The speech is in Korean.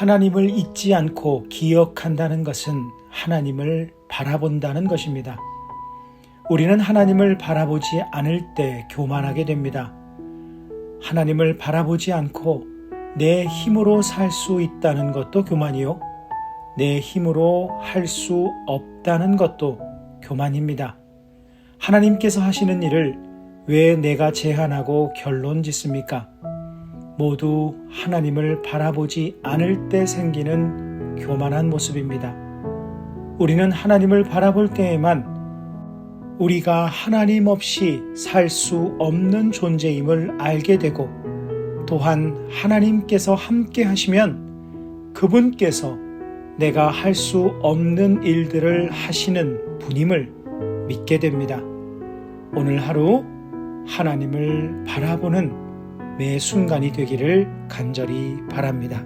하나님을 잊지 않고 기억한다는 것은 하나님을 바라본다는 것입니다. 우리는 하나님을 바라보지 않을 때 교만하게 됩니다. 하나님을 바라보지 않고 내 힘으로 살 수 있다는 것도 교만이요. 내 힘으로 할 수 없다는 것도 교만입니다. 하나님께서 하시는 일을 왜 내가 제한하고 결론 짓습니까? 모두 하나님을 바라보지 않을 때 생기는 교만한 모습입니다. 우리는 하나님을 바라볼 때에만 우리가 하나님 없이 살 수 없는 존재임을 알게 되고 또한 하나님께서 함께 하시면 그분께서 내가 할 수 없는 일들을 하시는 분임을 믿게 됩니다. 오늘 하루 하나님을 바라보는 매 순간이 되기를 간절히 바랍니다.